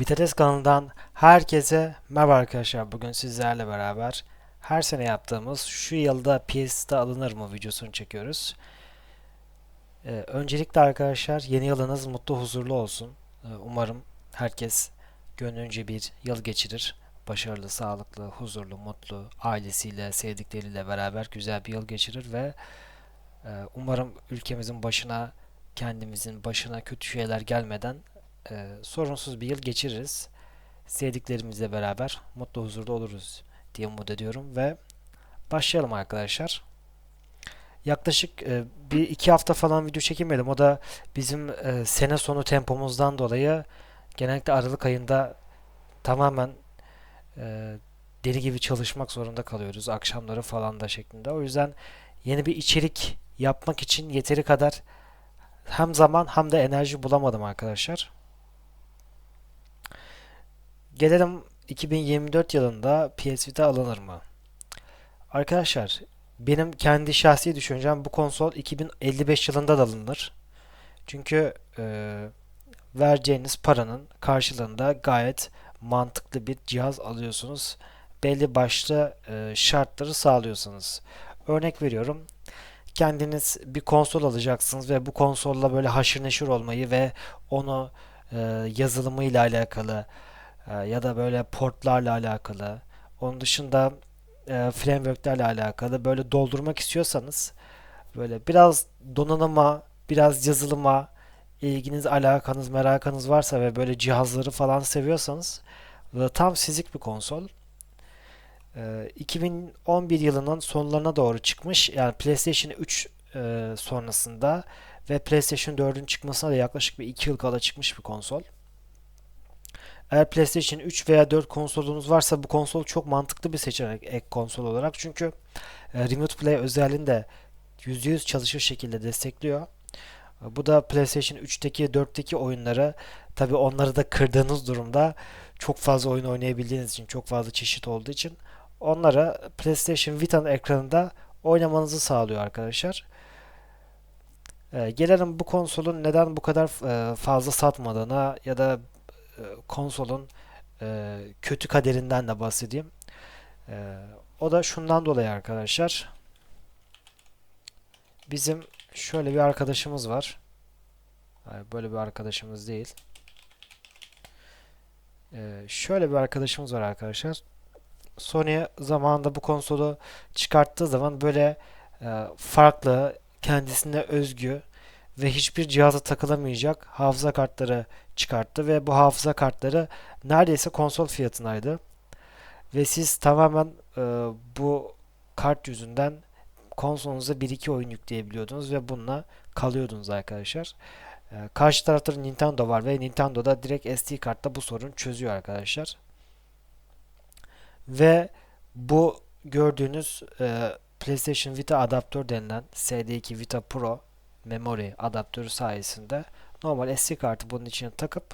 Vitalis kanalından herkese merhaba arkadaşlar. Bugün sizlerle beraber her sene yaptığımız şu yılda PS'de alınır mı videosunu çekiyoruz. Ee, öncelikle arkadaşlar yeni yılınız mutlu huzurlu olsun. Ee, umarım herkes gönlünce bir yıl geçirir. Başarılı, sağlıklı, huzurlu, mutlu, ailesiyle, sevdikleriyle beraber güzel bir yıl geçirir ve e, umarım ülkemizin başına, kendimizin başına kötü şeyler gelmeden e, sorunsuz bir yıl geçiririz. Sevdiklerimizle beraber mutlu huzurda oluruz diye umut ediyorum ve başlayalım arkadaşlar. Yaklaşık e, bir iki hafta falan video çekemedim. O da bizim e, sene sonu tempomuzdan dolayı genellikle Aralık ayında tamamen e, deli gibi çalışmak zorunda kalıyoruz. Akşamları falan da şeklinde. O yüzden yeni bir içerik yapmak için yeteri kadar hem zaman hem de enerji bulamadım arkadaşlar. Gelelim 2024 yılında PS Vita alınır mı? Arkadaşlar benim kendi şahsi düşüncem bu konsol 2055 yılında da alınır. Çünkü e, vereceğiniz paranın karşılığında gayet mantıklı bir cihaz alıyorsunuz. Belli başlı e, şartları sağlıyorsunuz. Örnek veriyorum. Kendiniz bir konsol alacaksınız ve bu konsolla böyle haşır neşir olmayı ve onu e, yazılımıyla alakalı ya da böyle portlarla alakalı. Onun dışında e, frameworklerle alakalı böyle doldurmak istiyorsanız böyle biraz donanıma, biraz yazılıma ilginiz, alakanız, merakanız varsa ve böyle cihazları falan seviyorsanız e, tam sizlik bir konsol. E, 2011 yılının sonlarına doğru çıkmış. Yani PlayStation 3 e, sonrasında ve PlayStation 4'ün çıkmasına da yaklaşık bir 2 yıl kala çıkmış bir konsol. Eğer PlayStation 3 veya 4 konsolunuz varsa bu konsol çok mantıklı bir seçenek ek konsol olarak. Çünkü e, Remote Play özelliğini de %100 çalışır şekilde destekliyor. Bu da PlayStation 3'teki 4'teki oyunları tabi onları da kırdığınız durumda çok fazla oyun oynayabildiğiniz için çok fazla çeşit olduğu için onlara PlayStation Vita'nın ekranında oynamanızı sağlıyor arkadaşlar. E, gelelim bu konsolun neden bu kadar e, fazla satmadığına ya da konsolun e, kötü kaderinden de bahsedeyim. E, o da şundan dolayı arkadaşlar. Bizim şöyle bir arkadaşımız var. Hayır, böyle bir arkadaşımız değil. E, şöyle bir arkadaşımız var arkadaşlar. Sony zamanında bu konsolu çıkarttığı zaman böyle e, farklı, kendisine özgü ve hiçbir cihaza takılamayacak hafıza kartları çıkarttı ve bu hafıza kartları neredeyse konsol fiyatındaydı. Ve siz tamamen e, bu kart yüzünden konsolunuza bir iki oyun yükleyebiliyordunuz ve bununla kalıyordunuz arkadaşlar. E, karşı tarafta Nintendo var ve Nintendo'da direkt SD kartla bu sorun çözüyor arkadaşlar. Ve bu gördüğünüz e, PlayStation Vita adaptör denilen SD2 Vita Pro memory adaptörü sayesinde normal SD kartı bunun içine takıp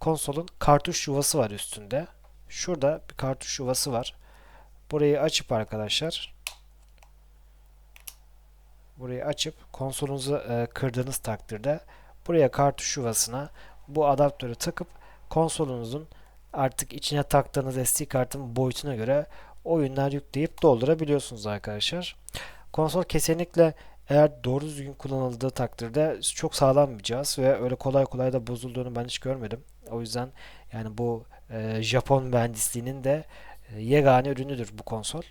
konsolun kartuş yuvası var üstünde. Şurada bir kartuş yuvası var. Burayı açıp arkadaşlar burayı açıp konsolunuzu e, kırdığınız takdirde buraya kartuş yuvasına bu adaptörü takıp konsolunuzun artık içine taktığınız SD kartın boyutuna göre oyunlar yükleyip doldurabiliyorsunuz arkadaşlar. Konsol kesinlikle eğer doğru düzgün kullanıldığı takdirde çok sağlam bir cihaz ve öyle kolay kolay da bozulduğunu ben hiç görmedim. O yüzden yani bu e, Japon mühendisliğinin de e, yegane ürünüdür bu konsol.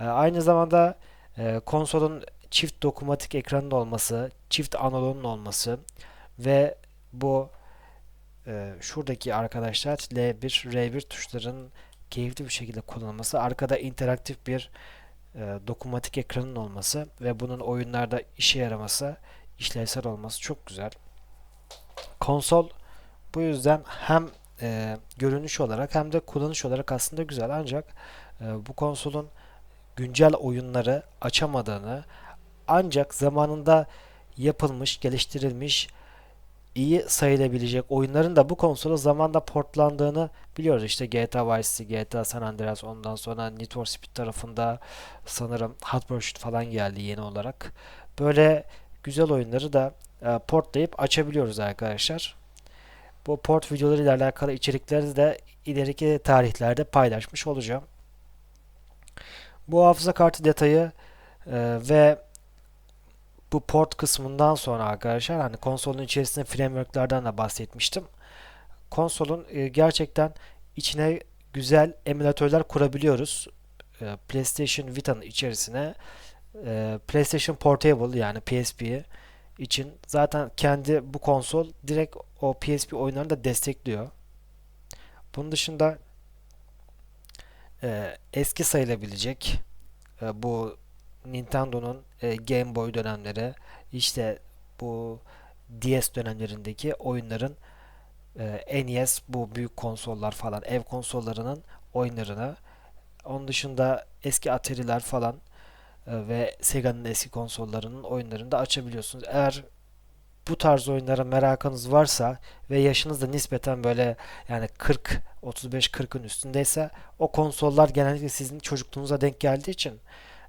E, aynı zamanda e, konsolun çift dokunmatik ekranın olması, çift analogun olması ve bu e, şuradaki arkadaşlar L1, R1 tuşlarının keyifli bir şekilde kullanılması, arkada interaktif bir e, dokunmatik ekranın olması ve bunun oyunlarda işe yaraması, işlevsel olması çok güzel. Konsol bu yüzden hem e, görünüş olarak hem de kullanış olarak aslında güzel ancak e, bu konsolun güncel oyunları açamadığını ancak zamanında yapılmış, geliştirilmiş iyi sayılabilecek oyunların da bu konsola zamanda portlandığını biliyoruz. İşte GTA Vice City, GTA San Andreas, ondan sonra Need for Speed tarafında sanırım Hot Pursuit falan geldi yeni olarak. Böyle güzel oyunları da e, portlayıp açabiliyoruz arkadaşlar. Bu port videoları ile alakalı içerikleri de ileriki tarihlerde paylaşmış olacağım. Bu hafıza kartı detayı e, ve bu port kısmından sonra arkadaşlar hani konsolun içerisinde framework'lardan da bahsetmiştim. Konsolun e, gerçekten içine güzel emülatörler kurabiliyoruz. E, PlayStation Vita'nın içerisine e, PlayStation Portable yani PSP için zaten kendi bu konsol direkt o PSP oyunlarını da destekliyor. Bunun dışında e, eski sayılabilecek e, bu Nintendo'nun e, Game Boy dönemleri işte bu DS dönemlerindeki oyunların e, NES bu büyük konsollar falan ev konsollarının oyunlarını onun dışında eski Atari'ler falan e, ve Sega'nın eski konsollarının oyunlarını da açabiliyorsunuz. Eğer bu tarz oyunlara merakınız varsa ve yaşınız da nispeten böyle yani 40 35-40'ın üstündeyse o konsollar genellikle sizin çocukluğunuza denk geldiği için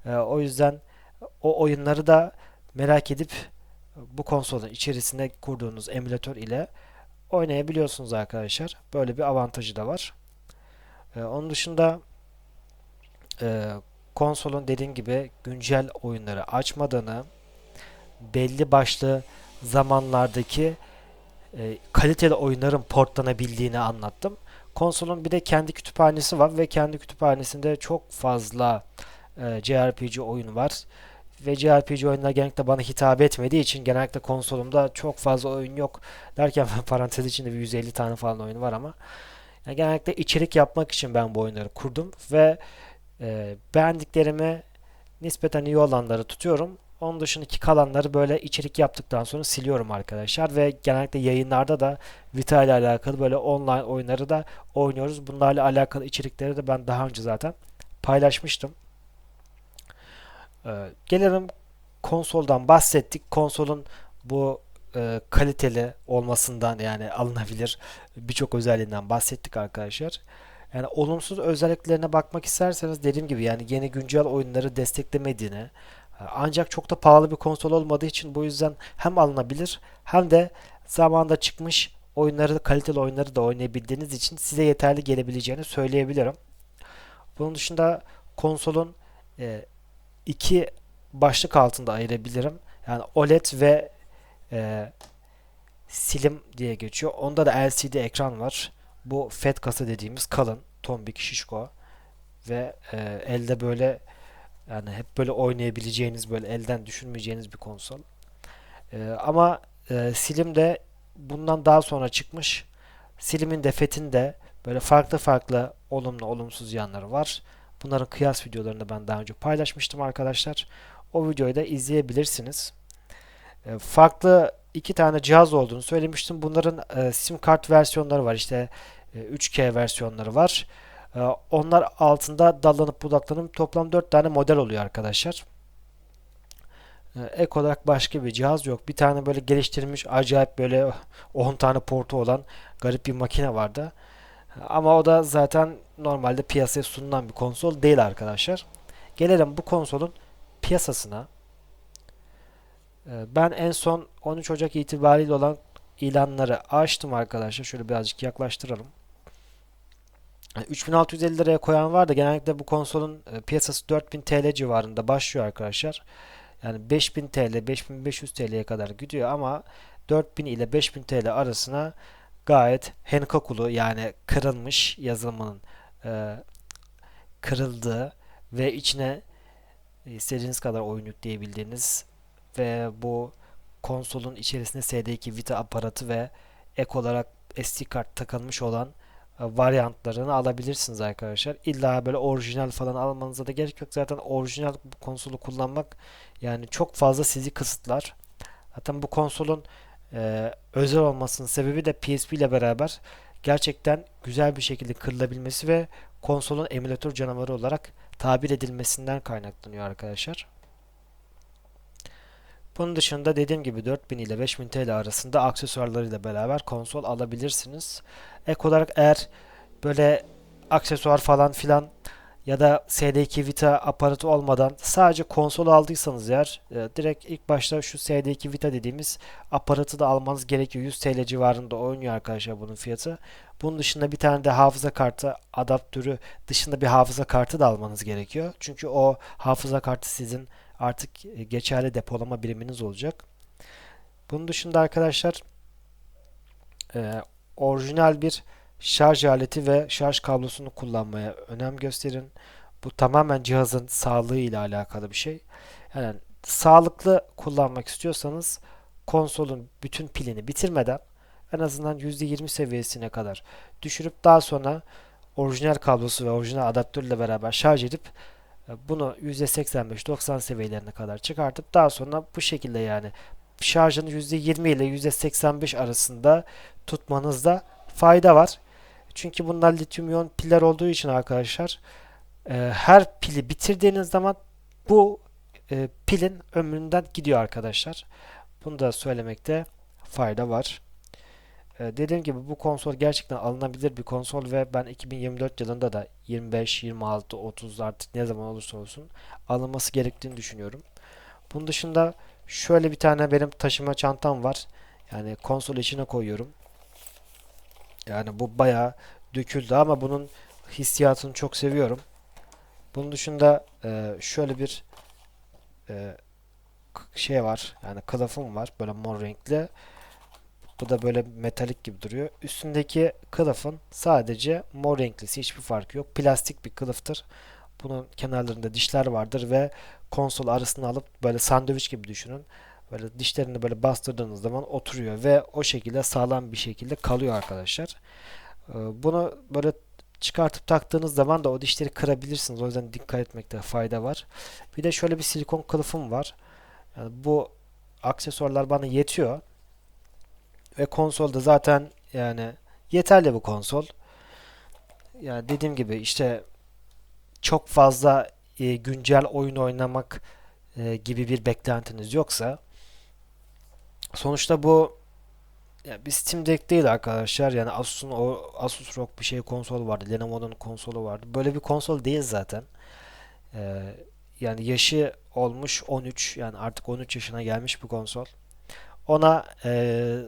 e, o yüzden o oyunları da merak edip bu konsolun içerisinde kurduğunuz emülatör ile oynayabiliyorsunuz arkadaşlar. Böyle bir avantajı da var. E, onun dışında e, konsolun dediğim gibi güncel oyunları açmadığını belli başlı zamanlardaki e, kaliteli oyunların portlanabildiğini anlattım. Konsolun bir de kendi kütüphanesi var ve kendi kütüphanesinde çok fazla e, JRPG oyun var. Ve JRPG oyunlar genellikle bana hitap etmediği için genellikle konsolumda çok fazla oyun yok. Derken parantez içinde bir 150 tane falan oyun var ama yani genellikle içerik yapmak için ben bu oyunları kurdum ve e, beğendiklerimi nispeten iyi olanları tutuyorum. Onun dışındaki kalanları böyle içerik yaptıktan sonra siliyorum arkadaşlar ve genellikle yayınlarda da Vita ile alakalı böyle online oyunları da oynuyoruz. Bunlarla alakalı içerikleri de ben daha önce zaten paylaşmıştım. Ee, gelelim konsoldan bahsettik. Konsolun bu e, kaliteli olmasından yani alınabilir birçok özelliğinden bahsettik arkadaşlar. Yani olumsuz özelliklerine bakmak isterseniz dediğim gibi yani yeni güncel oyunları desteklemediğini ancak çok da pahalı bir konsol olmadığı için bu yüzden hem alınabilir hem de zamanda çıkmış oyunları kaliteli oyunları da oynayabildiğiniz için size yeterli gelebileceğini söyleyebilirim. Bunun dışında konsolun e, iki başlık altında ayırabilirim. Yani OLED ve e, Slim diye geçiyor. Onda da LCD ekran var. Bu FET kasa dediğimiz kalın, tombik, şişko ve e, elde böyle yani hep böyle oynayabileceğiniz böyle elden düşürmeyeceğiniz bir konsol. E, ama e, Slim de bundan daha sonra çıkmış. Slim'in de FET'in de böyle farklı farklı olumlu olumsuz yanları var. Bunların kıyas videolarını ben daha önce paylaşmıştım arkadaşlar. O videoyu da izleyebilirsiniz. E, farklı iki tane cihaz olduğunu söylemiştim. Bunların e, sim kart versiyonları var. İşte e, 3G versiyonları var. E, onlar altında dallanıp budaklanıp toplam 4 tane model oluyor arkadaşlar. E, ek olarak başka bir cihaz yok. Bir tane böyle geliştirilmiş acayip böyle 10 tane portu olan garip bir makine vardı. Ama o da zaten normalde piyasaya sunulan bir konsol değil arkadaşlar. Gelelim bu konsolun piyasasına. Ee, ben en son 13 Ocak itibariyle olan ilanları açtım arkadaşlar. Şöyle birazcık yaklaştıralım. 3650 liraya koyan var da genellikle bu konsolun e, piyasası 4000 TL civarında başlıyor arkadaşlar. Yani 5000 TL, 5500 TL'ye kadar gidiyor ama 4000 ile 5000 TL arasına gayet Henkakulu yani kırılmış yazılımının e, kırıldığı ve içine istediğiniz kadar oyun yükleyebildiğiniz ve bu konsolun içerisinde SD2 Vita aparatı ve ek olarak SD kart takılmış olan e, varyantlarını alabilirsiniz arkadaşlar. İlla böyle orijinal falan almanıza da gerek yok. Zaten orijinal konsolu kullanmak yani çok fazla sizi kısıtlar. Zaten bu konsolun e, özel olmasının sebebi de PSP ile beraber gerçekten güzel bir şekilde kırılabilmesi ve konsolun emülatör canavarı olarak tabir edilmesinden kaynaklanıyor arkadaşlar. Bunun dışında dediğim gibi 4000 ile 5000 TL arasında aksesuarlarıyla beraber konsol alabilirsiniz. Ek olarak eğer böyle aksesuar falan filan ya da SD2 Vita aparatı olmadan sadece konsol aldıysanız eğer e, direkt ilk başta şu SD2 Vita dediğimiz aparatı da almanız gerekiyor. 100 TL civarında oynuyor arkadaşlar bunun fiyatı. Bunun dışında bir tane de hafıza kartı adaptörü dışında bir hafıza kartı da almanız gerekiyor. Çünkü o hafıza kartı sizin artık e, geçerli depolama biriminiz olacak. Bunun dışında arkadaşlar e, orijinal bir şarj aleti ve şarj kablosunu kullanmaya önem gösterin. Bu tamamen cihazın sağlığı ile alakalı bir şey. Yani sağlıklı kullanmak istiyorsanız konsolun bütün pilini bitirmeden en azından %20 seviyesine kadar düşürüp daha sonra orijinal kablosu ve orijinal adaptörle beraber şarj edip e, bunu %85-90 seviyelerine kadar çıkartıp daha sonra bu şekilde yani şarjını %20 ile %85 arasında tutmanızda fayda var. Çünkü bunlar lityum iyon piller olduğu için arkadaşlar e, her pili bitirdiğiniz zaman bu e, pilin ömründen gidiyor arkadaşlar. Bunu da söylemekte fayda var. E, dediğim gibi bu konsol gerçekten alınabilir bir konsol ve ben 2024 yılında da 25, 26, 30 artık ne zaman olursa olsun alınması gerektiğini düşünüyorum. Bunun dışında şöyle bir tane benim taşıma çantam var. Yani konsol içine koyuyorum. Yani bu bayağı döküldü ama bunun hissiyatını çok seviyorum. Bunun dışında e, şöyle bir e, şey var. Yani kılıfım var. Böyle mor renkli. Bu da böyle metalik gibi duruyor. Üstündeki kılıfın sadece mor renklisi. Hiçbir farkı yok. Plastik bir kılıftır. Bunun kenarlarında dişler vardır ve konsol arasına alıp böyle sandviç gibi düşünün. Böyle dişlerini böyle bastırdığınız zaman oturuyor ve o şekilde sağlam bir şekilde kalıyor arkadaşlar. Ee, Bunu böyle çıkartıp taktığınız zaman da o dişleri kırabilirsiniz. O yüzden dikkat etmekte fayda var. Bir de şöyle bir silikon kılıfım var. Yani bu aksesuarlar bana yetiyor. Ve konsolda zaten yani yeterli bu konsol. Yani dediğim gibi işte çok fazla e, güncel oyun oynamak e, gibi bir beklentiniz yoksa sonuçta bu ya bir Steam Deck değil arkadaşlar. Yani Asus'un o Asus ROG bir şey konsol vardı. Lenovo'nun konsolu vardı. Böyle bir konsol değil zaten. Ee, yani yaşı olmuş 13. Yani artık 13 yaşına gelmiş bir konsol. Ona e,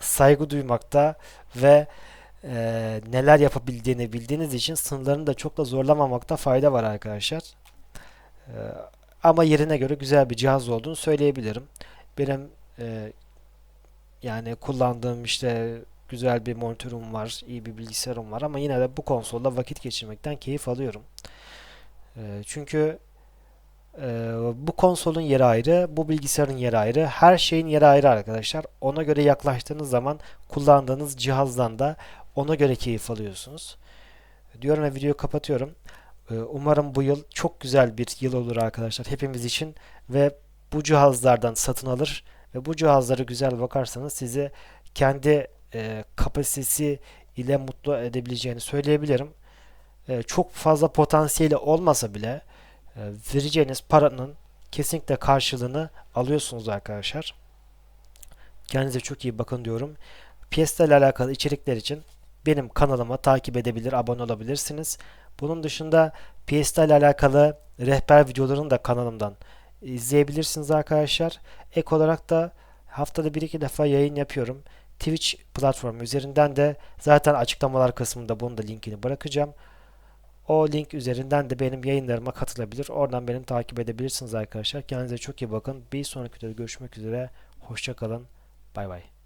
saygı duymakta ve e, neler yapabildiğini bildiğiniz için sınırlarını da çok da zorlamamakta fayda var arkadaşlar. Ee, ama yerine göre güzel bir cihaz olduğunu söyleyebilirim. Benim e, yani kullandığım işte güzel bir monitörüm var, iyi bir bilgisayarım var ama yine de bu konsolda vakit geçirmekten keyif alıyorum. Ee, çünkü e, bu konsolun yeri ayrı, bu bilgisayarın yeri ayrı, her şeyin yeri ayrı arkadaşlar. Ona göre yaklaştığınız zaman kullandığınız cihazdan da ona göre keyif alıyorsunuz. Diyorum ve videoyu kapatıyorum. Ee, Umarım bu yıl çok güzel bir yıl olur arkadaşlar hepimiz için ve bu cihazlardan satın alır ve bu cihazlara güzel bakarsanız sizi kendi e, kapasitesi ile mutlu edebileceğini söyleyebilirim. E, çok fazla potansiyeli olmasa bile e, vereceğiniz paranın kesinlikle karşılığını alıyorsunuz arkadaşlar. Kendinize çok iyi bakın diyorum. Piyasa ile alakalı içerikler için benim kanalıma takip edebilir, abone olabilirsiniz. Bunun dışında Piyasa ile alakalı rehber videolarını da kanalımdan izleyebilirsiniz arkadaşlar. Ek olarak da haftada bir iki defa yayın yapıyorum. Twitch platformu üzerinden de zaten açıklamalar kısmında bunun da linkini bırakacağım. O link üzerinden de benim yayınlarıma katılabilir. Oradan benim takip edebilirsiniz arkadaşlar. Kendinize çok iyi bakın. Bir sonraki videoda görüşmek üzere. Hoşça kalın. Bay bay.